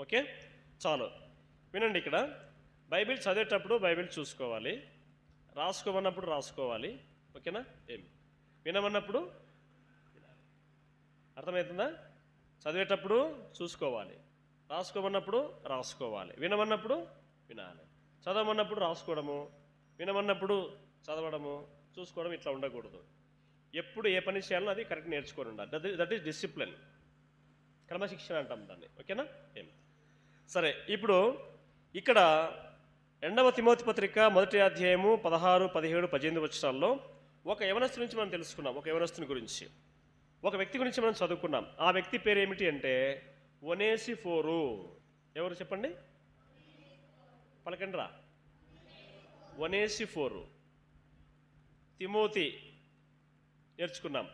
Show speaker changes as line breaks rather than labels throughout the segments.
Okay? చాలు. వినండి ఇక్కడ. బైబిల్ చదివేటప్పుడు బైబిల్ చూసుకోవాలి. రాసుకోమన్నప్పుడు రాసుకోవాలి. ఓకేనా? ఏమి? వినమన్నప్పుడు అర్థమవుతుందా? చదివేటప్పుడు చూసుకోవాలి. రాసుకోమన్నప్పుడు రాసుకోవాలి. వినమన్నప్పుడు వినాలి. చదవమన్నప్పుడు రాసుకోవడము. వినమన్నప్పుడు చదవడము. చూసుకోవడం ఇట్లా ఉండకూడదు. ఎప్పుడు ఏ పని చేయాలో అది కరెక్ట్ నేర్చుకొని ఉండాలి. That that is discipline. క్రమశిక్షణ అంటాం దాన్ని. ఓకేనా? ఏం సరే ఇప్పుడు ఇక్కడ రెండవ తిమోతి పత్రిక మొదటి అధ్యాయము పదహారు పదిహేడు పద్దెనిమిది వచ్చరాల్లో ఒక యవనస్తు నుంచి మనం తెలుసుకున్నాం ఒక యవనస్తుని గురించి. ఒక వ్యక్తి గురించి మనం చదువుకున్నాం. ఆ వ్యక్తి పేరు ఏమిటి అంటే ఒనేసి ఫోరు ఎవరు చెప్పండి? పలకండి రా ఒనేసి ఫోరు తిమోతి నేర్చుకున్నాం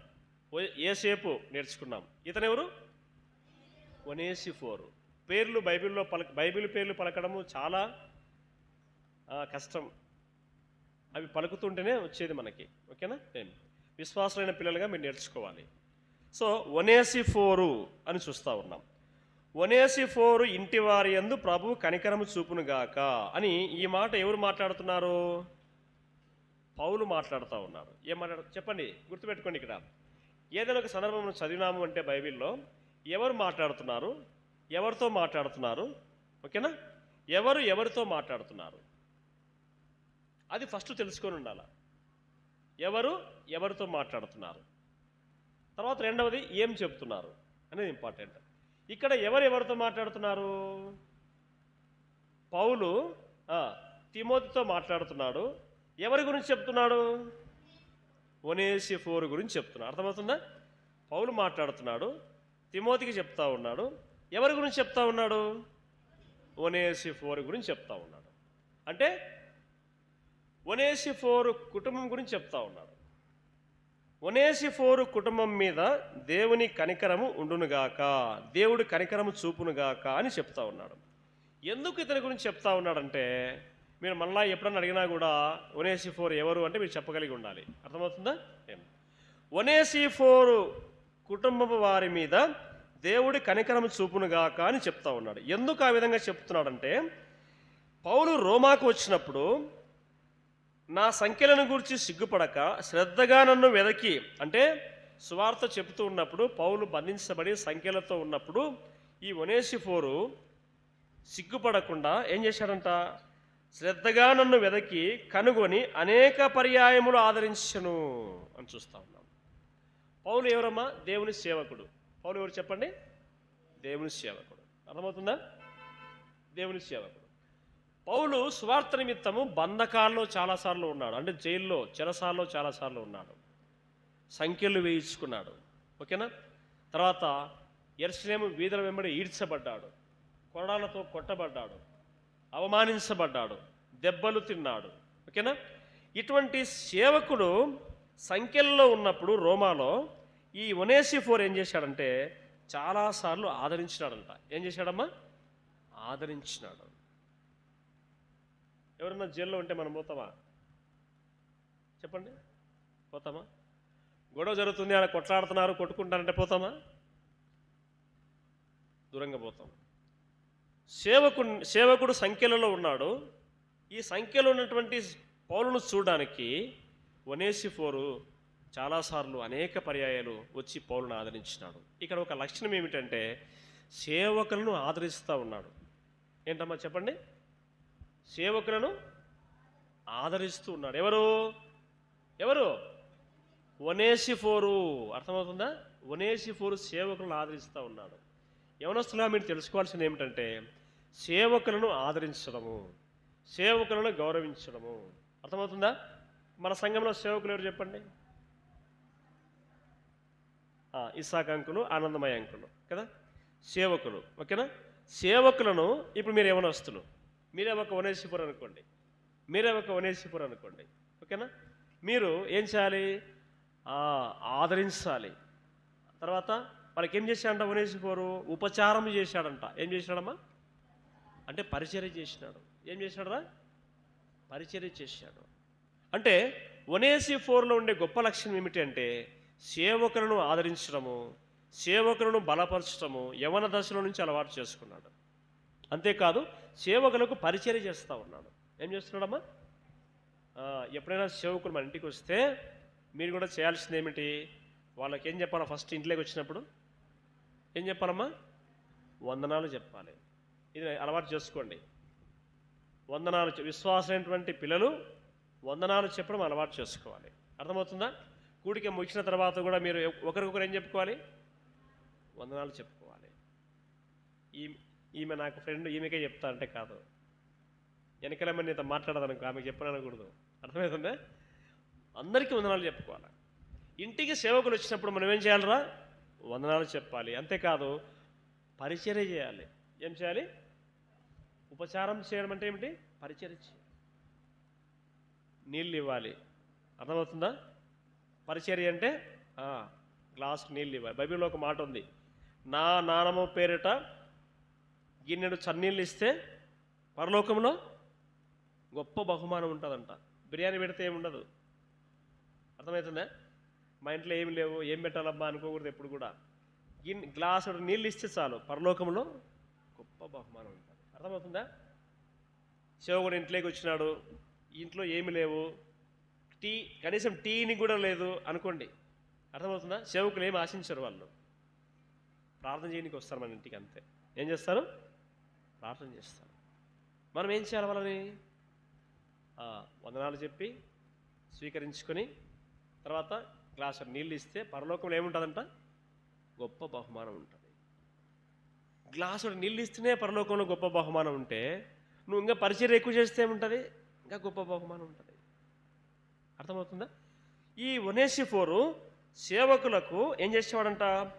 ఏసేపు నేర్చుకున్నాం. ఇతనెవరు? ఒనేసి ఫోరు పేర్లు బైబిల్లో పలక బైబిల్ పేర్లు పలకడము చాలా కష్టం. అవి పలుకుతుంటేనే వచ్చేది మనకి. ఓకేనా? ఏం? విశ్వాసమైన పిల్లలుగా మీరు నేర్చుకోవాలి. సో ఒనేసి ఫోరు అని చూస్తూ ఉన్నాం. ఒనేసి ఫోరు ఇంటి వారి యందు ప్రభు కనికరము చూపునుగాక అని ఈ మాట ఎవరు మాట్లాడుతున్నారు? పౌలు మాట్లాడుతూ ఉన్నారు. ఏం మాట్లాడు చెప్పండి గుర్తుపెట్టుకోండి ఇక్కడ. ఏదైనా ఒక సందర్భం చదివినాము అంటే బైబిల్లో ఎవరు మాట్లాడుతున్నారు? ఎవరితో మాట్లాడుతున్నారు? ఓకేనా? ఎవరు ఎవరితో మాట్లాడుతున్నారు? అది ఫస్ట్ తెలుసుకొని ఉండాలి. ఎవరు ఎవరితో మాట్లాడుతున్నారు? తర్వాత రెండవది ఏం చెప్తున్నారు అనేది ఇంపార్టెంట్ ఇక్కడ ఎవరు ఎవరితో మాట్లాడుతున్నారు? పౌలు తిమోతితో మాట్లాడుతున్నాడు. ఎవరి గురించి చెప్తున్నాడు? ఒనేసి ఫోర్ గురించి చెప్తున్నాడు. అర్థమవుతుందా? పౌలు మాట్లాడుతున్నాడు తిమోతికి చెప్తా ఉన్నాడు. ఎవరి గురించి చెప్తా ఉన్నాడు? ఒనేసి ఫోర్ గురించి చెప్తా ఉన్నాడు. అంటే ఒనేసి ఫోర్ కుటుంబం గురించి చెప్తా ఉన్నాడు. ఒనేసి ఫోరు కుటుంబం మీద దేవుని కనికరము ఉండునుగాక దేవుడి కనికరము చూపునుగాక అని చెప్తా ఉన్నాడు. ఎందుకు ఇతని గురించి చెప్తా ఉన్నాడంటే మీరు మళ్ళా ఎప్పుడన్నా అడిగినా కూడా ఒనేసి ఫోర్ ఎవరు అంటే మీరు చెప్పగలిగి ఉండాలి. అర్థమవుతుందా? ఏం? ఒనేసి ఫోరు కుటుంబం వారి మీద దేవుడి కనికరము చూపునుగాక అని చెప్తా ఉన్నాడు. ఎందుకు ఆ విధంగా చెప్తున్నాడంటే పౌలు రోమాకు వచ్చినప్పుడు నా సంఖ్యలను గురించి సిగ్గుపడక శ్రద్ధగా నన్ను వెదకి అంటే సువార్త చెబుతూ ఉన్నప్పుడు పౌలు బంధించబడి సంఖ్యలతో ఉన్నప్పుడు ఈ ఒనేసిఫోరు సిగ్గుపడకుండా ఏం చేశాడంట? శ్రద్ధగా నన్ను వెదకి కనుగొని అనేక పర్యాయములు ఆదరించను అని చూస్తా ఉన్నాం పౌలు ఎవరమ్మా? దేవుని సేవకుడు. పౌలు ఎవరు చెప్పండి? దేవుని సేవకుడు. అర్థమవుతుందా? దేవుని సేవకుడు. పౌలు స్వార్థ నిమిత్తము బంధకాల్లో చాలాసార్లు ఉన్నాడు. అంటే జైల్లో చెరసాల్లో చాలాసార్లు ఉన్నాడు. సంఖ్యలు వేయించుకున్నాడు. ఓకేనా? తర్వాత ఎర్సలేము వీధుల వెంబడి ఈడ్చబడ్డాడు. కొరడాలతో కొట్టబడ్డాడు. అవమానించబడ్డాడు. దెబ్బలు తిన్నాడు. ఓకేనా? ఇటువంటి సేవకుడు సంఖ్యల్లో ఉన్నప్పుడు రోమాలో ఈ ఒనేసి ఫోర్ ఏం చేశాడంటే చాలాసార్లు ఆదరించినాడంట. ఏం చేశాడమ్మా? ఆదరించినాడు. ఎవరన్నా జైల్లో ఉంటే మనం పోతామా? చెప్పండి. పోతామా? గొడవ జరుగుతుంది అలా కొట్లాడుతున్నారు కొట్టుకుంటారంటే పోతామా? దూరంగా పోతాం. సేవకు సేవకుడు సంఖ్యలలో ఉన్నాడు. ఈ సంఖ్యలో ఉన్నటువంటి పౌరును చూడడానికి వనేసి ఫోరు చాలాసార్లు అనేక పర్యాయాలు వచ్చి పౌరులను ఆదరించినాడు. ఇక్కడ ఒక లక్షణం ఏమిటంటే సేవకులను ఆదరిస్తూ ఉన్నాడు. ఏంటమ్మా చెప్పండి? సేవకులను ఆదరిస్తూ ఉన్నాడు. ఎవరు? ఎవరు? వనేసి ఫోరు అర్థమవుతుందా? ఒనేసి ఫోరు సేవకులను ఆదరిస్తూ ఉన్నాడు. యవనస్తులా మీరు తెలుసుకోవాల్సింది ఏమిటంటే సేవకులను ఆదరించడము సేవకులను గౌరవించడము. అర్థమవుతుందా? మన సంఘంలో సేవకులు ఎవరు చెప్పండి? ఇసాక్ అంకులు ఆనందమయ అంకులు కదా? సేవకులు ఓకేనా? సేవకులను ఇప్పుడు మీరు యవనస్తులు మీరే ఒక వనేసిపురం అనుకోండి. మీరే ఒక వనేసిపురం అనుకోండి ఓకేనా? మీరు ఏం చేయాలి? ఆదరించాలి. తర్వాత వాళ్ళకి ఏం చేశాడంట వనేసిపోరు ఉపచారం చేశాడంట. ఏం చేశాడమ్మా? అంటే పరిచర్య చేసినాడు. ఏం చేశాడరా? పరిచర్య చేశాడు. అంటే వనేసి ఫోర్లో ఉండే గొప్ప లక్షణం ఏమిటి అంటే సేవకులను ఆదరించడము సేవకులను బలపరచడము యవన దశలో నుంచి అలవాటు చేసుకున్నాడు. అంతేకాదు సేవకులకు పరిచయం చేస్తూ ఉన్నాడు. ఏం చేస్తున్నాడమ్మా? ఎప్పుడైనా సేవకులు మన ఇంటికి వస్తే మీరు కూడా చేయాల్సింది ఏమిటి? వాళ్ళకి ఏం చెప్పాలా ఫస్ట్ ఇంట్లోకి వచ్చినప్పుడు? ఏం చెప్పాలమ్మా? వందనాలు చెప్పాలి. ఇది అలవాటు చేసుకోండి. వందనాలు విశ్వాసమైనటువంటి పిల్లలు వందనాలు చెప్పడం అలవాటు చేసుకోవాలి. అర్థమవుతుందా? కూడిక ముగిసిన తర్వాత కూడా మీరు ఒకరికొకరు ఏం చెప్పుకోవాలి? వందనాలు చెప్పుకోవాలి. ఈ ఈమె నాకు ఫ్రెండ్ ఈమెకే చెప్తా అంటే కాదు. వెనకలేమని నీతో మాట్లాడదనుకో ఆమెకు చెప్పనకూడదు అర్థమవుతుందా అందరికీ వందనాలు చెప్పుకోవాలి. ఇంటికి సేవకులు వచ్చినప్పుడు మనం ఏం చేయాలరా? వందనాలు చెప్పాలి. అంతేకాదు పరిచర్య చేయాలి. ఏం చేయాలి? ఉపచారం చేయడం అంటే ఏమిటి? పరిచర్య చేయాలి. నీళ్ళు ఇవ్వాలి. అర్థమవుతుందా? పరిచర్య అంటే గ్లాస్ నీళ్ళు ఇవ్వాలి. బైబిల్లో ఒక మాట ఉంది. నా నానమ్మ పేరిట గిన్నెడు చన్నీళ్ళు ఇస్తే పరలోకంలో గొప్ప బహుమానం ఉంటుందంట. బిర్యానీ పెడితే ఏమి ఉండదు? అర్థమవుతుందా? మా ఇంట్లో ఏమి లేవు ఏం పెట్టాలబ్బా అనుకోకూడదు ఎప్పుడు కూడా. గిన్నె గ్లాస్ నీళ్ళు ఇస్తే చాలు పరలోకంలో గొప్ప బహుమానం ఉంటుంది. అర్థమవుతుందా? శివగుడు ఇంట్లోకి వచ్చినాడు. ఇంట్లో ఏమి లేవు టీ కనీసం టీని కూడా లేదు అనుకోండి. అర్థమవుతుందా? సేవకులు ఏమి ఆశించరు వాళ్ళు. ప్రార్థన చేయడానికి వస్తారు మన ఇంటికి అంతే. ఏం చేస్తారు? ప్రార్థన చేస్తారు. మనం ఏం చేయాలి వాళ్ళని? వందనాలు చెప్పి స్వీకరించుకొని తర్వాత గ్లాసు నీళ్ళు ఇస్తే పరలోకంలో ఏముంటుందంట? గొప్ప బహుమానం ఉంటుంది. గ్లాసుడు నీళ్ళు ఇస్తేనే పరలోకంలో గొప్ప బహుమానం ఉంటే నువ్వు ఇంకా పరిచయం ఎక్కువ చేస్తే ఏముంటుంది? ఇంకా గొప్ప బహుమానం ఉంటుంది. అర్థమవుతుందా? ఈ ఒనేసిఫోరు సేవకులకు ఏం చేసేవాడంట?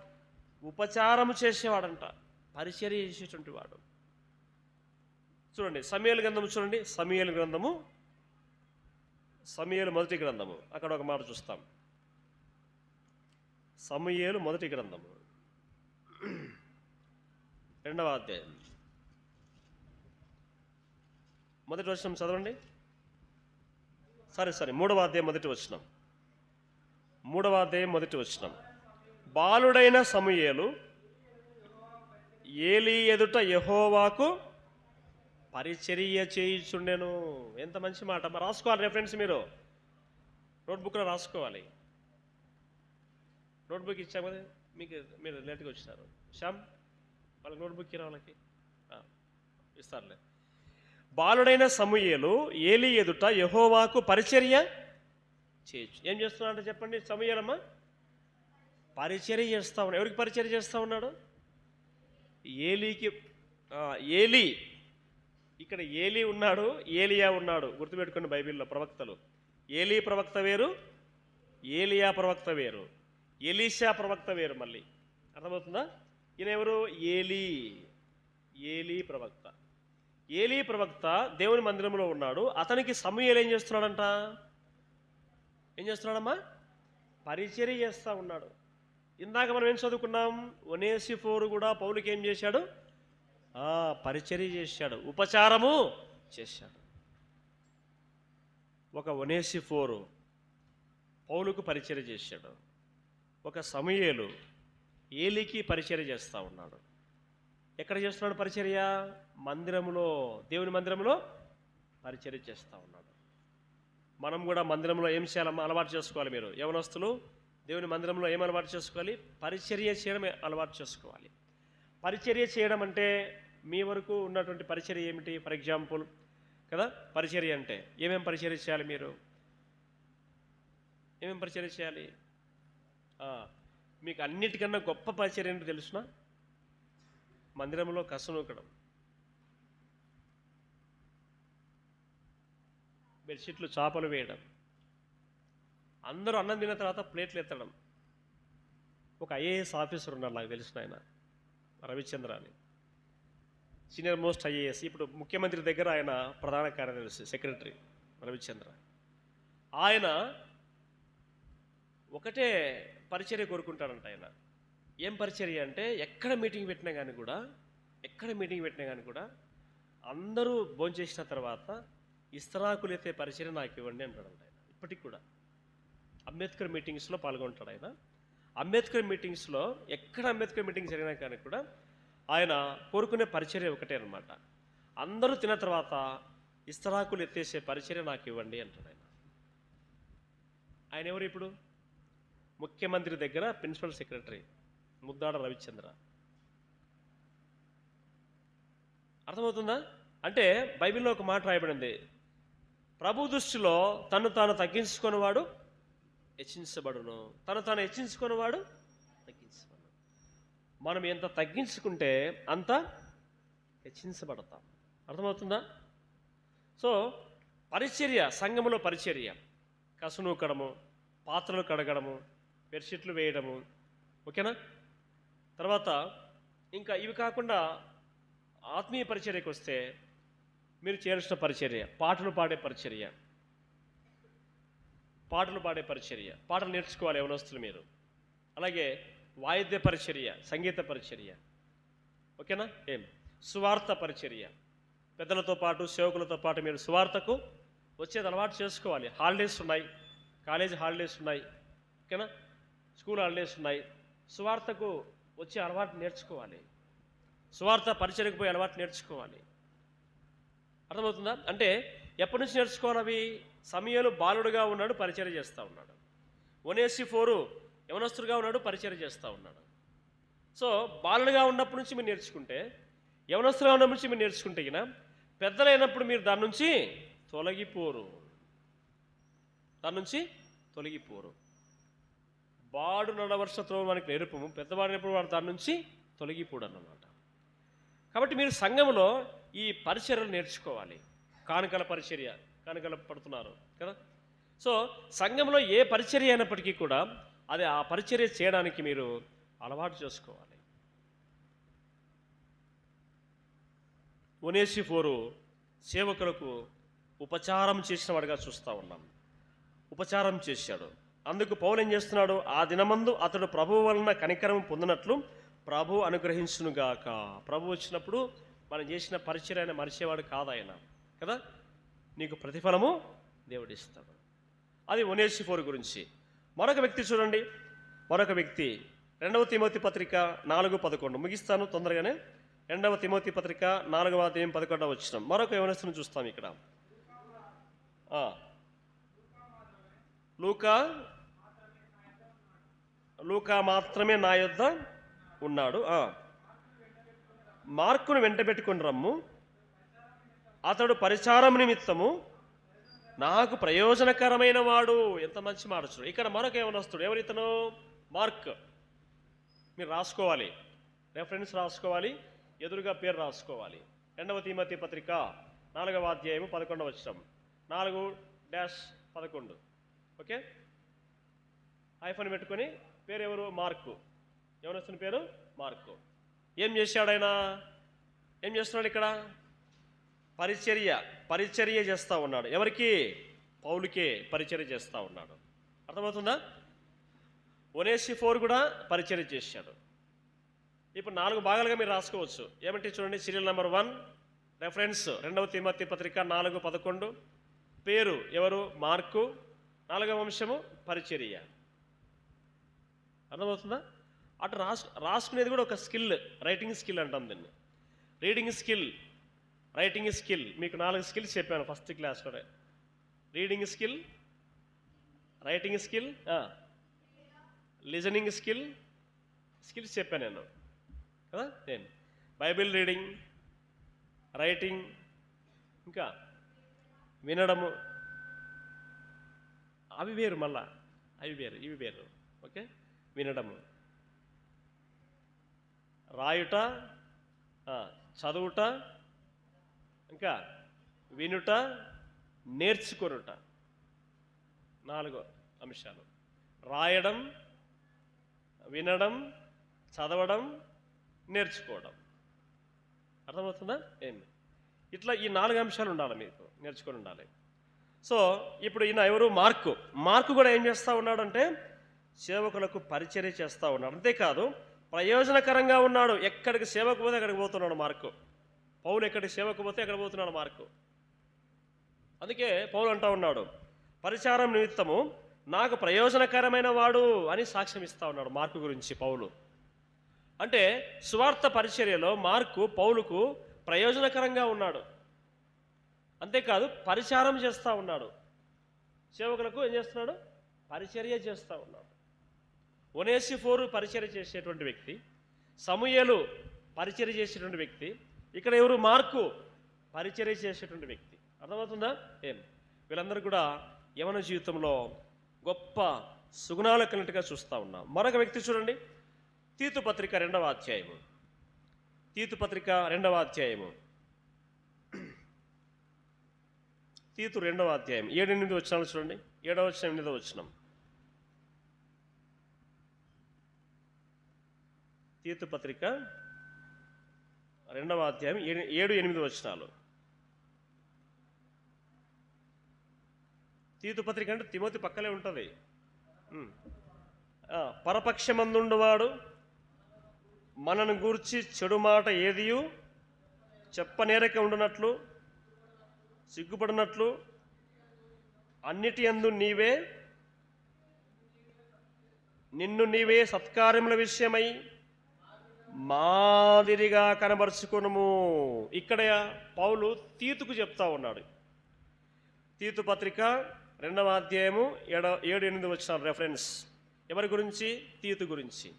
ఉపచారము చేసేవాడంట. పరిచర్య చేసేటువంటి వాడు. చూడండి సమయలు గ్రంథము చూడండి. సమయలు గ్రంథము సమయలు మొదటి గ్రంథము. అక్కడ ఒక మాట చూస్తాం. సమయాలు మొదటి గ్రంథము. రెండవ అధ్యాయం. మొదటి వర్షం చదవండి. సరే సరే మూడవ అధ్యాయం మొదటి వచ్చినాం మూడవ అధ్యాయం మొదటి వచనం. బాలుడైన సమూయేలు ఏలి ఎదుట యహోవాకు పరిచర్య చేయించుండెను. ఎంత మంచి మాట. మరి రాసుకోవాలి రెఫరెన్స్ మీరు? నోట్బుక్లో రాసుకోవాలి. నోట్బుక్ ఇచ్చాం కదా మీకు మీరు లేట్గా వచ్చినారు. శ్యామ్ వాళ్ళకి నోట్బుక్ ఇరా వాళ్ళకి? ఇస్తారులే. బాలుడైన సమూయేలు ఏలి ఎదుట యహోవాకు పరిచర్య చేయొచ్చు ఏం చేస్తున్నాడంటే చెప్పండి సమూయేలమ్మా. పరిచర్య చేస్తా ఉన్నాడు ఎవరికి పరిచర్య చేస్తా ఉన్నాడు? ఏలీకి ఏలి. ఇక్కడ ఏలి ఉన్నాడు ఏలియా ఉన్నాడు. గుర్తుపెట్టుకోండి బైబిల్లో ప్రవక్తలు. ఏలి ప్రవక్త వేరు ఏలియా ప్రవక్త వేరు ఎలీషా ప్రవక్త వేరు మళ్ళీ. అర్థమవుతుందా? ఈయన ఎవరు? ఏలి. ఏలి ప్రవక్త. ఏలీ ప్రవక్త దేవుని మందిరంలో ఉన్నాడు. అతనికి సమూయేలు ఏం చేస్తున్నాడంట? ఏం చేస్తున్నాడమ్మా? పరిచర్య చేస్తూ ఉన్నాడు. ఇందాక మనం ఏం చదువుకున్నాం? ఒనేసి ఫోరు కూడా పౌలుకి ఏం చేశాడు? పరిచర్య చేశాడు. ఉపచారము చేశాడు. ఒక ఒనేసి ఫోరు పౌలుకు పరిచర్య చేశాడు. ఒక సమయలు ఏలికి పరిచర్య చేస్తూ ఉన్నాడు. ఎక్కడ చేస్తున్నాడు పరిచర్య? మందిరములో. దేవుని మందిరంలో పరిచర్య చేస్తూ ఉన్నాడు. మనం కూడా మందిరంలో ఏం చేయాలమ్మా అలవాటు చేసుకోవాలి మీరు. యవనస్తులు దేవుని మందిరంలో ఏం అలవాటు చేసుకోవాలి? పరిచర్య చేయడం అలవాటు చేసుకోవాలి. పరిచర్య చేయడం అంటే మీ వరకు ఉన్నటువంటి పరిచర్య ఏమిటి? ఫర్ ఎగ్జాంపుల్ కదా? పరిచర్య అంటే ఏమేమి పరిచర్య చేయాలి మీరు? ఏమేమి పరిచర్య చేయాలి? మీకు అన్నిటికన్నా గొప్ప పరిచర్య ఏంటో తెలుసునా? మందిరంలో కసనూకడం. బెడ్షీట్లు చాపలు వేయడం. అందరూ అన్నం తిన్న తర్వాత ప్లేట్లు ఎత్తడం. ఒక ఐఏఎస్ ఆఫీసర్ ఉన్నారు నాకు తెలిసిన ఆయన రవిచంద్ర అని సీనియర్ మోస్ట్ ఐఏఎస్. ఇప్పుడు ముఖ్యమంత్రి దగ్గర ఆయన ప్రధాన కార్యదర్శి సెక్రటరీ రవిచంద్ర. ఆయన ఒకటే పరిచర్య కోరుకుంటాడంట ఆయన. ఏం పరిచర్య అంటే ఎక్కడ మీటింగ్ పెట్టినా కానీ కూడా ఎక్కడ మీటింగ్ పెట్టినా కానీ కూడా అందరూ భోంచేసిన తర్వాత ఇస్తరాకులు ఎత్తే పరిచయం నాకు ఇవ్వండి అంటాడు ఆయన. ఇప్పటికి కూడా. అంబేద్కర్ మీటింగ్స్లో పాల్గొంటాడు ఆయన. అంబేద్కర్ మీటింగ్స్లో ఎక్కడ అంబేద్కర్ మీటింగ్ జరిగినా కానీ కూడా ఆయన కోరుకునే పరిచర్య ఒకటే అనమాట అందరూ తిన్న తర్వాత ఇస్తరాకులు ఎత్తేసే పరిచర్య నాకు ఇవ్వండి అంటాడు ఆయన. ఆయన ఎవరు ఇప్పుడు? ముఖ్యమంత్రి దగ్గర ప్రిన్సిపల్ సెక్రటరీ. ముద్దాడ రవిచంద్ర. అర్థమవుతుందా? అంటే బైబిల్లో ఒక మాట రాయబడింది. ప్రభు దృష్టిలో తను తాను తగ్గించుకున్నవాడు హెచ్చించబడును తను తాను హెచ్చించుకున్నవాడు తగ్గించబడు మనం ఎంత తగ్గించుకుంటే అంత హెచ్చించబడతాం అర్థమవుతుందా? సో పరిచర్య సంఘములో పరిచర్య. కసునూకడము పాత్రలు కడగడము బెడ్షీట్లు వేయడము. ఓకేనా? తర్వాత ఇంకా ఇవి కాకుండా ఆత్మీయ పరిచర్యకు వస్తే మీరు చేయాల్సిన పరిచర్య పాటలు పాడే పరిచర్య. పాటలు పాడే పరిచర్య. పాటలు నేర్చుకోవాలి యవనస్తులు మీరు. అలాగే వాయిద్య పరిచర్య సంగీత పరిచర్య. ఓకేనా? ఏం? సువార్త పరిచర్య. పెద్దలతో పాటు సేవకులతో పాటు మీరు సువార్తకు వచ్చేది అలవాటు చేసుకోవాలి. హాలిడేస్ ఉన్నాయి. కాలేజ్ హాలిడేస్ ఉన్నాయి. ఓకేనా? స్కూల్ హాలిడేస్ ఉన్నాయి. సువార్తకు వచ్చే అలవాటు నేర్చుకోవాలి. సువార్త పరిచయకు పోయి అలవాటు నేర్చుకోవాలి. అర్థమవుతుందా? అంటే ఎప్పటి నుంచి నేర్చుకోవాలి అవి? సమయంలో బాలుడుగా ఉన్నాడు పరిచయం చేస్తూ ఉన్నాడు. ఒనేసి ఫోరు యవనస్తుడుగా ఉన్నాడు పరిచయం చేస్తూ ఉన్నాడు. సో బాలుడుగా ఉన్నప్పటి నుంచి మీరు నేర్చుకుంటే యవనస్తులుగా ఉన్నప్పటి నుంచి మీరు నేర్చుకుంటే గిన పెద్దలైనప్పుడు మీరు దాని నుంచి తొలగిపోరు. దాని నుంచి తొలగిపోరు. బాడు నడవర్షతో మనకి నేర్పము. పెద్దవాడినప్పుడు వాడు దాని నుంచి తొలగిపోడన్నమాట. కాబట్టి మీరు సంఘంలో ఈ పరిచర్యలు నేర్చుకోవాలి. కానుకల పరిచర్య కానుకల పడుతున్నారు కదా? సో సంఘంలో ఏ పరిచర్య అయినప్పటికీ కూడా అది ఆ పరిచర్య చేయడానికి మీరు అలవాటు చేసుకోవాలి. ఒనేసి ఫోరు సేవకులకు ఉపచారం చేసిన వాడిగా చూస్తూ ఉన్నాం. ఉపచారం చేశాడు. అందుకు పౌలు ఏం చేస్తున్నాడు? ఆ దినమందు అతడు ప్రభు వలన కనికరం పొందినట్లు ప్రభు అనుగ్రహించునుగాక. ప్రభు వచ్చినప్పుడు మనం చేసిన పరిచయం మరిచేవాడు కాదాయన. కదా? నీకు ప్రతిఫలము దేవుడిస్తాడు. అది ఒనేసిఫోర్ గురించి. మరొక వ్యక్తి చూడండి. మరొక వ్యక్తి. రెండవ తిమోతి పత్రిక నాలుగు పదకొండు. ముగిస్తాను తొందరగానే. రెండవ తిమోతి పత్రిక నాలుగవ అధ్యాయం పదకొండవ వచ్చిన మరొక యవనస్తుని చూస్తాం ఇక్కడ. లూకా లూకా మాత్రమే నా యొద్ద ఉన్నాడు. మార్కును వెంట పెట్టుకుని రమ్ము. అతడు పరిచారం నిమిత్తము. నాకు ప్రయోజనకరమైన వాడు. ఎంత మంచి మాట ఇక్కడ మరొక ఏమనొస్తుడు ఎవరు ఇతను? మార్క్. మీరు రాసుకోవాలి. రెఫరెన్స్ రాసుకోవాలి. ఎదురుగా పేరు రాసుకోవాలి. రెండవ తీమతి పత్రిక నాలుగవ అధ్యాయము పదకొండవ వచ్చం నాలుగు డాష్ పదకొండు. ఓకే? ఐఫోన్ పెట్టుకొని పేరు ఎవరు మార్కు. ఎవరు పేరు? మార్కు. ఏం చేశాడు ఆయన? ఏం చేస్తున్నాడు ఇక్కడ? పరిచర్య పరిచర్య చేస్తూ ఉన్నాడు. ఎవరికి? పౌలుకే పరిచర్య చేస్తూ ఉన్నాడు. అర్థమవుతుందా? ఒనేసి ఫోర్ కూడా పరిచర్య చేశాడు. ఇప్పుడు నాలుగు భాగాలుగా మీరు రాసుకోవచ్చు. ఏమంటే చూడండి సీరియల్ నెంబర్ వన్ రెఫరెన్స్ రెండవ తిమ్మతి పత్రిక నాలుగు పదకొండు. పేరు ఎవరు? మార్కు. నాలుగవ అంశము పరిచర్య. అర్థమవుతుందా? అటు రాసు రాసుకునేది కూడా ఒక స్కిల్ రైటింగ్ స్కిల్ అంటాం దీన్ని. Reading skill writing skill. మీకు నాలుగు స్కిల్స్ చెప్పాను first క్లాస్లోనే. Reading skill writing skill listening skill skills చెప్పాను నేను. కదా? నేను. బైబిల్ రీడింగ్ రైటింగ్ ఇంకా వినడము. అవి వేరు మళ్ళా. అవి వేరు ఇవి వేరు. ఓకే? వినడము. రాయుట చదువుట ఇంకా వినుట నేర్చుకొనుట. నాలుగో అంశాలు. రాయడం వినడం చదవడం నేర్చుకోవడం. అర్థమవుతుందా? ఏంది ఇట్లా ఈ నాలుగు అంశాలు ఉండాలి మీకు నేర్చుకొని ఉండాలి. సో ఇప్పుడు ఈయన ఎవరు? మార్కు. మార్కు కూడా ఏం చేస్తూ ఉన్నాడంటే సేవకులకు పరిచర్య చేస్తూ ఉన్నాడు. అంతేకాదు ప్రయోజనకరంగా ఉన్నాడు. ఎక్కడికి సేవకు పోతే అక్కడికి పోతున్నాడు మార్కు. పౌలు ఎక్కడికి సేవకు పోతే ఎక్కడ పోతున్నాడు మార్కు. అందుకే పౌలు అంటా ఉన్నాడు పరిచారం నిమిత్తము నాకు ప్రయోజనకరమైన వాడు అని సాక్ష్యం ఇస్తా ఉన్నాడు మార్కు గురించి పౌలు. అంటే స్వార్థ పరిచర్యలో మార్కు పౌలుకు ప్రయోజనకరంగా ఉన్నాడు. అంతేకాదు పరిచారం చేస్తూ ఉన్నాడు. సేవకులకు ఏం చేస్తున్నాడు? పరిచర్య చేస్తూ ఉన్నాడు. ఒనేసిఫోరు ఫోరు చేసేటువంటి వ్యక్తి సమూయలు పరిచయ చేసేటువంటి వ్యక్తి ఇక్కడ ఎవరు మార్కు పరిచయం చేసేటువంటి వ్యక్తి. అర్థమవుతుందా? ఏం? వీళ్ళందరూ కూడా యవన జీవితంలో గొప్ప సుగుణాలు కలిగినట్టుగా చూస్తూ ఉన్నాం. మరొక వ్యక్తి చూడండి. తీతు పత్రిక రెండవ అధ్యాయము. తీతు పత్రిక రెండవ అధ్యాయము. తీతు రెండవ అధ్యాయం. ఏడెనిమిది వచ్చినాలు చూడండి. ఏడవ వచ్చిన ఎనిమిదో వచ్చినాం తీర్థ పత్రిక రెండవ అధ్యాయం ఏడు ఏడు ఎనిమిది వచనాలు. తీతు పత్రిక అంటే తిమోతి పక్కలే ఉంటుంది. పరపక్షమందుండువాడు మనను గూర్చి చెడు మాట ఏదియు చెప్పనేరక ఉండునట్లు సిగ్గుపడినట్లు అన్నిటి అందు నీవే నిన్ను నీవే సత్కార్యముల విషయమై మాదిరిగా కనబరుచుకునుము. ఇక్కడ పౌలు తీతుకు చెప్తా ఉన్నాడు. తీతు పత్రిక రెండవ అధ్యాయము ఏడ ఏడు ఎనిమిది వచ్చిన రెఫరెన్స్ ఎవరి గురించి? తీతు గురించి.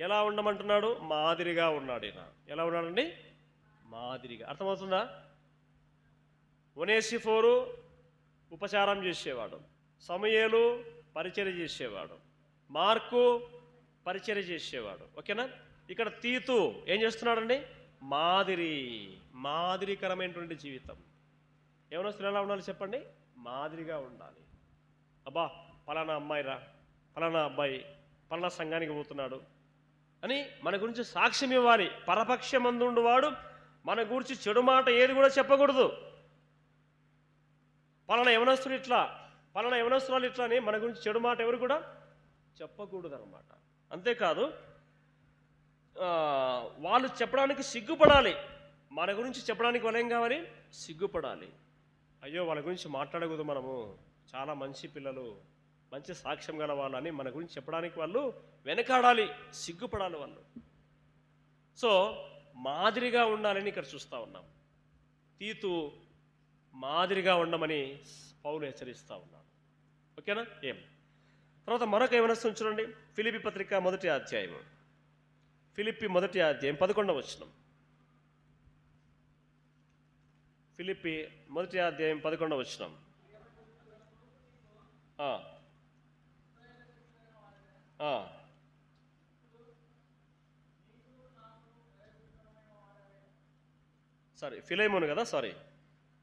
ఎలా ఉండమంటున్నాడు? మాదిరిగా ఉన్నాడు ఈయన. ఎలా ఉన్నాడండి? మాదిరిగా. అర్థమవుతుందా? ఒనేసిఫోరు ఉపచారం చేసేవాడు. సమయలు పరిచర్య చేసేవాడు. మార్కు పరిచర్య చేసేవాడు. ఓకేనా? ఇక్కడ తీతు ఏం చేస్తున్నాడండి? మాదిరి మాదిరికరమైనటువంటి జీవితం. యవనస్తులు ఎలా ఉండాలి చెప్పండి? మాదిరిగా ఉండాలి. అబ్బా పలానా అమ్మాయిరా పలానా అబ్బాయి పలానా సంఘానికి పోతున్నాడు అని మన గురించి సాక్ష్యం ఇవ్వాలి. పరపక్షమందుండు వాడు మన గురించి చెడు మాట ఏది కూడా చెప్పకూడదు. పలానా యవనస్తులు ఇట్లా పలానా యవనస్తురాలు ఇట్లా అని మన గురించి చెడు మాట ఎవరు కూడా చెప్పకూడదు అనమాట అంతేకాదు వాళ్ళు చెప్పడానికి సిగ్గుపడాలి. మన గురించి చెప్పడానికి వాళ్ళు ఏం కావాలి? సిగ్గుపడాలి. అయ్యో వాళ్ళ గురించి మాట్లాడకూడదు మనము. చాలా మంచి పిల్లలు మంచి సాక్ష్యం గల వాళ్ళని మన గురించి చెప్పడానికి వాళ్ళు వెనకాడాలి సిగ్గుపడాలి వాళ్ళు. సో మాదిరిగా ఉండాలని ఇక్కడ చూస్తూ ఉన్నాం. తీతు మాదిరిగా ఉండమని పౌలు హెచ్చరిస్తూ ఉన్నాడు. ఓకేనా? ఏం? తర్వాత మరొక ఏమైనా చూడండి. ఫిలిపి పత్రిక మొదటి అధ్యాయము. ఫిలిప్పి మొదటి అధ్యాయం పదకొండవ వచనం. ఫిలిప్పి మొదటి అధ్యాయం పదకొండవ వచనం. సారీ ఫిలేమోను కదా? సారీ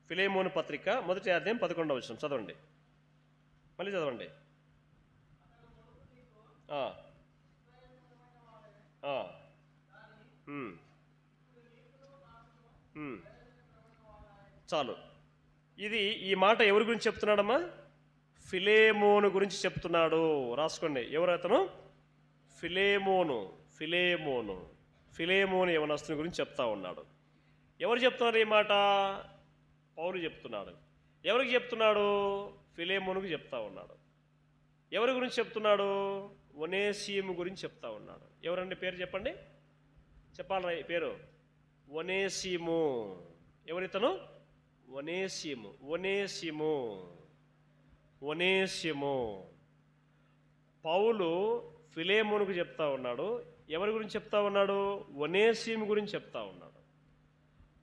ఫిలేమోను పత్రిక మొదటి అధ్యాయం పదకొండవ వచనం. చదవండి. మళ్ళీ చదవండి. ఆ. చాలు. ఇది ఈ మాట ఎవరి గురించి చెప్తున్నాడమ్మా? ఫిలేమోను గురించి చెప్తున్నాడు. రాసుకోండి. ఎవరు అతను? ఫిలేమోను. ఫిలేమోను. ఫిలేమోను యవనస్తుని గురించి చెప్తా ఉన్నాడు. ఎవరు చెప్తున్నారు ఈ మాట? పౌలు చెప్తున్నాడు. ఎవరికి చెప్తున్నాడు? ఫిలేమోనుకు చెప్తా ఉన్నాడు. ఎవరి గురించి చెప్తున్నాడు? ఒనేసియము గురించి చెప్తా ఉన్నాడు. ఎవరండి పేరు చెప్పండి? చెప్పాలరా పేరు. ఒనేసిము ఎవరితను? ఒనేసిము ఒనేసిము ఒనేసిము పౌలు ఫిలేమోనుకు చెప్తా ఉన్నాడు. ఎవరి గురించి చెప్తా ఉన్నాడు? ఒనేసిము గురించి చెప్తా ఉన్నాడు.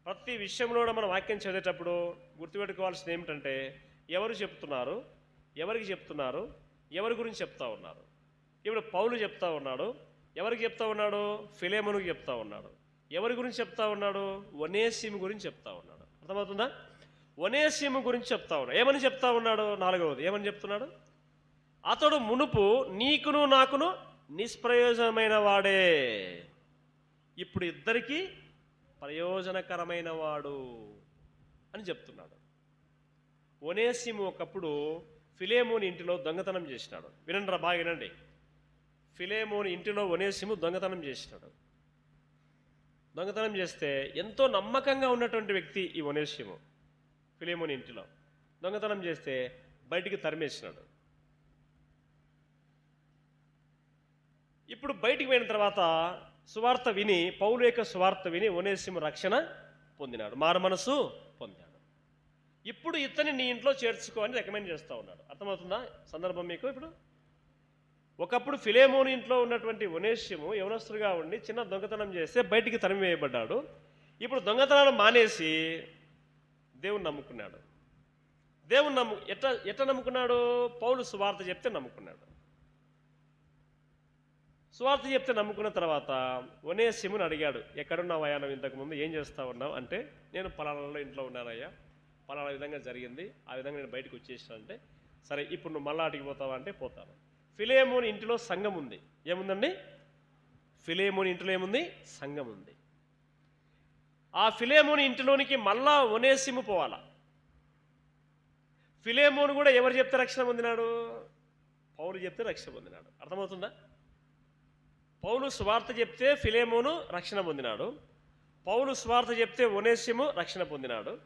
ప్రతి విషయంలో కూడా మనం వాక్యం చదివేటప్పుడు గుర్తుపెట్టుకోవాల్సింది ఏమిటంటే ఎవరు చెప్తున్నారు? ఎవరికి చెప్తున్నారు? ఎవరి గురించి చెప్తా ఉన్నారు? ఇప్పుడు పౌలు చెప్తా ఉన్నాడు. ఎవరికి చెప్తా ఉన్నాడు? ఫిలేమనుకి చెప్తా ఉన్నాడు. ఎవరి గురించి చెప్తా ఉన్నాడు? వనేసిము గురించి చెప్తా ఉన్నాడు. అర్థమవుతుందా? వనేసిము గురించి చెప్తా ఉన్నాడు. ఏమని చెప్తా ఉన్నాడు? నాలుగవది. ఏమని చెప్తున్నాడు? అతడు మునుపు నీకును నాకును నిష్ప్రయోజనమైన వాడే. ఇప్పుడు ఇద్దరికీ ప్రయోజనకరమైన వాడు అని చెప్తున్నాడు. ఒనేసిము ఒకప్పుడు ఫిలేమోని ఇంటిలో దొంగతనం చేసినాడు. వినండి బాగా వినండి. ఫిలేమోని ఇంటిలో ఒనేసిము దొంగతనం చేసినాడు. దొంగతనం చేస్తే ఎంతో నమ్మకంగా ఉన్నటువంటి వ్యక్తి ఈ ఒనేసిము ఫిలేమోని ఇంటిలో. దొంగతనం చేస్తే బయటికి తరిమేసినాడు. ఇప్పుడు బయటికి పోయిన తర్వాత సువార్త విని పౌలు యొక్క సువార్త విని ఒనేసిము రక్షణ పొందినాడు మారు మనసు పొందాడు. ఇప్పుడు ఇతని నీ ఇంట్లో చేర్చుకో అని రికమెండ్ చేస్తూ ఉన్నాడు. అర్థమవుతుందా? సందర్భం మీకు ఇప్పుడు? ఒకప్పుడు ఫిలేమోని ఇంట్లో ఉన్నటువంటి ఒనేష్యము యవనస్తుడుగా ఉండి చిన్న దొంగతనం చేస్తే బయటికి తరిమివేయబడ్డాడు. ఇప్పుడు దొంగతనాలు మానేసి దేవుని నమ్ముకున్నాడు. దేవుని నమ్ము ఎట్లా ఎట్లా నమ్ముకున్నాడు? పౌలు సువార్త చెప్తే నమ్ముకున్నాడు. సువార్త చెప్తే నమ్ముకున్న తర్వాత ఒనేసిముని అడిగాడు ఎక్కడున్నావయ్యా? నువ్వు ఇంతకుముందు ఏం చేస్తా ఉన్నావు? అంటే నేను పలానాలో ఇంట్లో ఉన్నానయ్యా. పలానా విధంగా జరిగింది. ఆ విధంగా నేను బయటకు వచ్చేసాను అంటే సరే ఇప్పుడు నువ్వు మళ్ళా అడిగి పోతావా? అంటే పోతాను. ఫిలేమోని ఇంటిలో సంఘం ఉంది. ఏముందండి? ఫిలేమోని ఇంటిలో ఏముంది? సంఘం ఉంది. ఆ ఫిలేమోని ఇంటిలోనికి మళ్ళా ఒనేసిము పోవాలా? ఫిలేమోను కూడా ఎవరు చెప్తే రక్షణ పొందినాడు? పౌలు చెప్తే రక్షణ పొందినాడు. అర్థమవుతుందా? పౌలు స్వార్థ చెప్తే ఫిలేమోను రక్షణ పొందినాడు. పౌలు స్వార్థ చెప్తే ఒనేసిము రక్షణ పొందినాడు.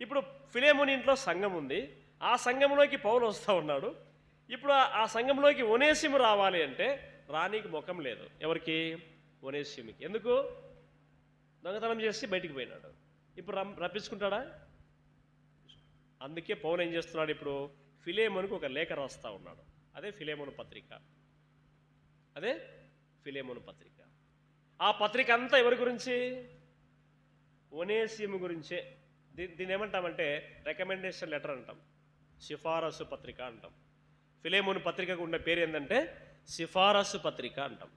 ఇప్పుడు ఫిలేమోని ఇంట్లో సంఘం ఉంది. ఆ సంఘంలోకి పౌలు వస్తూ ఉన్నాడు. ఇప్పుడు ఆ- సంఘంలోకి ఒనేసిము రావాలి అంటే రానీకి ముఖం లేదు. ఎవరికి? ఒనేసిమికి. ఎందుకు? దొంగతనం చేసి బయటికి పోయినాడు. ఇప్పుడు రం- రప్పించుకుంటాడా? అందుకే పౌలు ఏం చేస్తున్నాడు ఇప్పుడు? ఫిలేమోనికి ఒక లేఖ రాస్తా ఉన్నాడు. అదే ఫిలేమోను పత్రిక. అదే ఫిలేమోను పత్రిక. ఆ పత్రిక అంతా ఎవరి గురించి? ఒనేసిము గురించే. దీ దీన్ని ఏమంటామంటే రికమెండేషన్ లెటర్ అంటాం. సిఫారసు పత్రిక అంటాం. ఫిలేమోను పత్రికకు ఉన్న పేరు ఏంటంటే సిఫారసు పత్రిక అంటాం.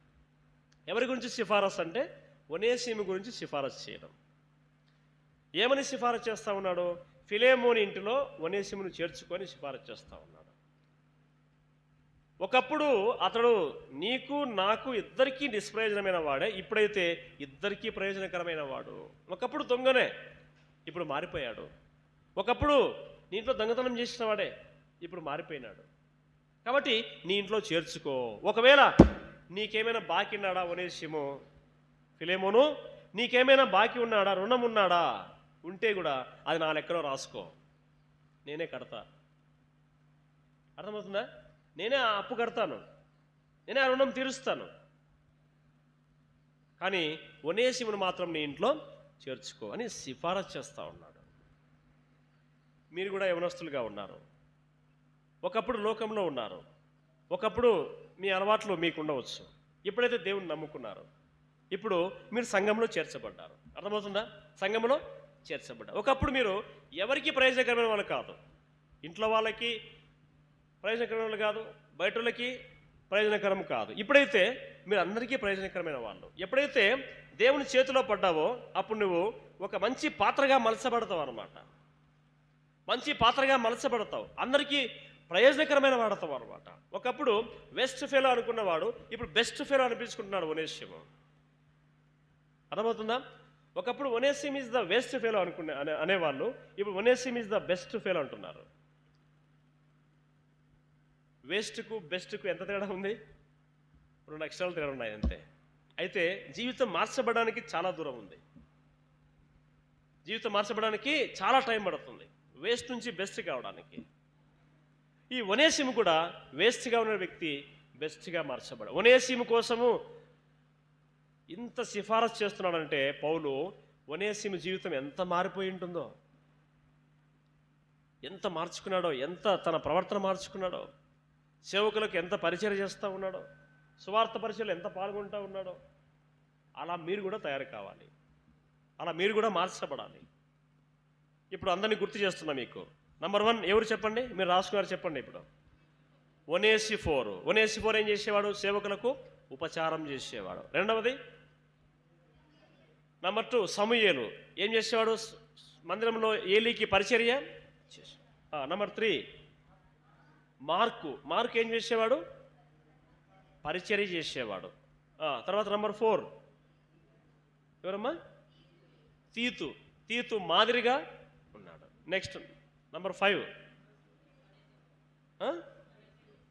ఎవరి గురించి సిఫారసు అంటే ఒనేసిము గురించి సిఫారసు చేయడం. ఏమని సిఫారసు చేస్తూ ఉన్నాడు? ఫిలేమోని ఇంటిలో ఒనేసిమును చేర్చుకొని సిఫారసు చేస్తూ ఉన్నాడు. ఒకప్పుడు అతడు నీకు నాకు ఇద్దరికీ నిష్ప్రయోజనమైన వాడే ఇప్పుడైతే ఇద్దరికీ ప్రయోజనకరమైన వాడు. ఒకప్పుడు దొంగనే ఇప్పుడు మారిపోయాడు. ఒకప్పుడు నీ ఇంట్లో దొంగతనం చేసిన వాడే ఇప్పుడు మారిపోయినాడు. కాబట్టి నీ ఇంట్లో చేర్చుకో. ఒకవేళ నీకేమైనా బాకీ ఉన్నాడా ఒనేసిమో ఫిలేమోను నీకేమైనా బాకీ ఉన్నాడా? రుణం ఉన్నాడా? ఉంటే కూడా అది నా లెక్కలో రాసుకో. నేనే కడతా. అర్థమవుతుందా? నేనే ఆ అప్పు కడతాను. నేనే ఆ రుణం తీరుస్తాను. కానీ ఒనేసిమును మాత్రం నీ ఇంట్లో చేర్చుకో అని సిఫారసు చేస్తూ ఉన్నాడు. మీరు కూడా యవనస్తులుగా ఉన్నారు. ఒకప్పుడు లోకంలో ఉన్నారు. ఒకప్పుడు మీ అలవాట్లు మీకు ఉండవచ్చు ఇప్పుడైతే దేవుని నమ్ముకున్నారు. ఇప్పుడు మీరు సంఘంలో చేర్చబడ్డారు. అర్థమవుతుందా? సంఘంలో చేర్చబడ్డారు. ఒకప్పుడు మీరు ఎవరికి ప్రయోజనకరమైన వాళ్ళు కాదు. ఇంట్లో వాళ్ళకి ప్రయోజనకరమైన వాళ్ళు కాదు. బయట వాళ్ళకి ప్రయోజనకరం కాదు. ఇప్పుడైతే మీరు అందరికీ ప్రయోజనకరమైన వాళ్ళు. ఎప్పుడైతే దేవుని చేతిలో పడ్డావో అప్పుడు నువ్వు ఒక మంచి పాత్రగా మలసబడతావు అనమాట మంచి పాత్రగా మలసబడతావు అందరికీ ప్రయోజనకరమైన వాడతాం అనమాట ఒకప్పుడు వెస్ట్ ఫెలో అనుకున్నవాడు ఇప్పుడు బెస్ట్ ఫెలో అనిపించుకుంటున్నాడు ఒనేశ్యము అర్థమవుతుందా? ఒకప్పుడు Onesimus is the waste fellow అనుకునే అనే అనేవాళ్ళు ఇప్పుడు Onesimus is the best fellow అంటున్నారు. వేస్ట్కు బెస్ట్కు ఎంత తేడా ఉంది? రెండు అక్షరాలు తేడా ఉన్నాయి అంతే. అయితే జీవితం మార్చబడడానికి చాలా దూరం ఉంది. జీవితం మార్చబడడానికి చాలా టైం పడుతుంది. వేస్ట్ నుంచి బెస్ట్ కావడానికి ఈ ఒనేసిము కూడా వేస్ట్గా ఉన్న వ్యక్తి బెస్ట్గా మార్చబడ. ఒనేసిము కోసము ఇంత సిఫారసు చేస్తున్నాడంటే పౌలు ఒనేసిము జీవితం ఎంత మారిపోయి ఉంటుందో? ఎంత మార్చుకున్నాడో? ఎంత తన ప్రవర్తన మార్చుకున్నాడో? సేవకులకు ఎంత పరిచయం చేస్తూ ఉన్నాడో? సువార్త పరిచయలు ఎంత పాల్గొంటూ ఉన్నాడో? అలా మీరు కూడా తయారు కావాలి. అలా మీరు కూడా మార్చబడాలి. ఇప్పుడు అందరినీ గుర్తు చేస్తున్నా మీకు. నంబర్ వన్ ఎవరు చెప్పండి? మీరు రాసుకున్నారు చెప్పండి ఇప్పుడు. ఒనేసి ఫోర్. ఒనేసి ఫోర్ ఏం చేసేవాడు? సేవకులకు ఉపచారం చేసేవాడు. రెండవది నంబర్ టూ సమూయేలు. ఏం చేసేవాడు? మందిరంలో ఏలీకి పరిచర్య నంబర్ త్రీ మార్కు. మార్కు ఏం చేసేవాడు? పరిచర్య చేసేవాడు. తర్వాత నంబర్ ఫోర్ ఎవరమ్మా? తీతు. తీతు మాదిరిగా ఉన్నాడు. నెక్స్ట్ నంబర్ ఫైవ్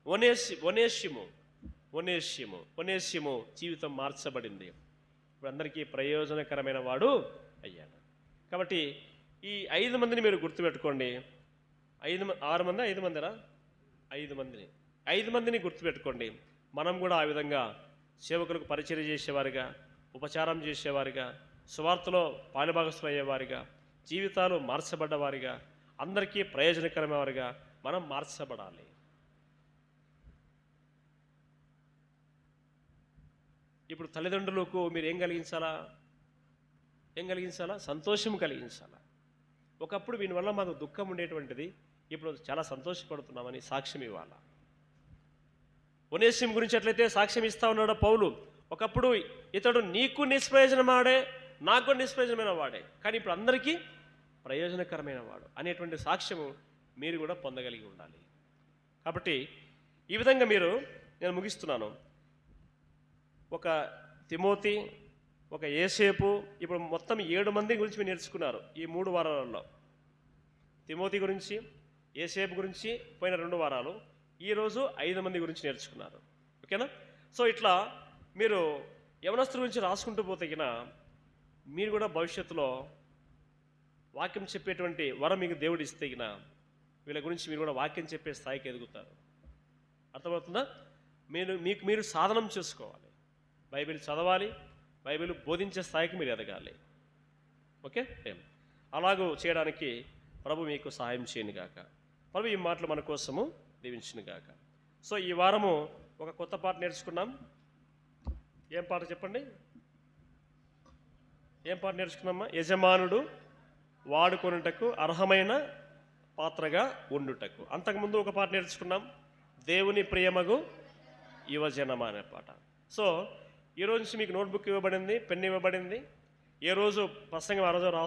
వనేసి ఒనేష్యము వనేశ్యము వనేశ్యము జీవితం మార్చబడింది. ఇప్పుడు అందరికీ ప్రయోజనకరమైన వాడు అయ్యాడు. కాబట్టి ఈ ఐదు మందిని మీరు గుర్తుపెట్టుకోండి. ఐదు ఆరు మంది ఐదు మందిరా ఐదు మందిని. ఐదు మందిని గుర్తుపెట్టుకోండి. మనం కూడా ఆ విధంగా సేవకులకు పరిచయం చేసేవారుగా ఉపచారం చేసేవారిగా సువార్తలో పాలుభాగస్తులు అయ్యేవారిగా జీవితాలు మార్చబడ్డవారిగా అందరికీ ప్రయోజనకరమైనవారుగా మనం మార్చబడాలి. ఇప్పుడు తల్లిదండ్రులకు మీరు ఏం కలిగించాలా? ఏం కలిగించాలా? సంతోషం కలిగించాలా. ఒకప్పుడు దీనివల్ల మాకు దుఃఖం ఉండేటువంటిది. ఇప్పుడు చాలా సంతోషపడుతున్నామని సాక్ష్యం ఇవ్వాలా. ఒనేసిం గురించి ఎట్లయితే సాక్ష్యం ఇస్తా ఉన్నాడో పౌలు ఒకప్పుడు ఇతడు నీకు నిష్ప్రయోజనమాడే నాకు నిష్ప్రయోజనమైన వాడే. కానీ ఇప్పుడు అందరికీ ప్రయోజనకరమైన వాడు అనేటువంటి సాక్ష్యము మీరు కూడా పొందగలిగి ఉండాలి. కాబట్టి ఈ విధంగా మీరు నేను ముగిస్తున్నాను. ఒక తిమోతి ఒక ఏసేపు ఇప్పుడు మొత్తం ఏడు మంది గురించి మీరు నేర్చుకున్నారు ఈ మూడు వారాలలో. తిమోతి గురించి ఏసేపు గురించి పోయిన రెండు వారాలు. ఈరోజు ఐదు మంది గురించి నేర్చుకున్నారు. ఓకేనా? సో ఇట్లా మీరు యవనస్తుల గురించి రాసుకుంటూ పోతే మీరు కూడా భవిష్యత్తులో వాక్యం చెప్పేటువంటి వరం మీకు దేవుడు ఇస్తే వీళ్ళ గురించి మీరు కూడా వాక్యం చెప్పే స్థాయికి ఎదుగుతారు. అర్థమవుతుందా? మీరు మీకు మీరు సాధనం చేసుకోవాలి. బైబిల్ చదవాలి బైబిల్ బోధించే స్థాయికి మీరు ఎదగాలి. ఓకే? ఏం? అలాగూ చేయడానికి ప్రభు మీకు సహాయం చేయను గాక. ప్రభు ఈ మాటలు మన కోసము దీవించిన గాక. సో ఈ వారము ఒక కొత్త పాట నేర్చుకున్నాం. ఏం పాట చెప్పండి? ఏం పాట నేర్చుకున్నామా యజమానుడు వాడుకొనుటకు అర్హమైన పాత్రగా ఉండుటకు. అంతకుముందు ఒక పాట నేర్చుకున్నాం. దేవుని ప్రియమగు యువజనమ అనే పాట. సో ఈ రోజు నుంచి మీకు నోట్బుక్ ఇవ్వబడింది పెన్ ఇవ్వబడింది. ఏ రోజు ప్రసంగం ఆ రోజు రాసు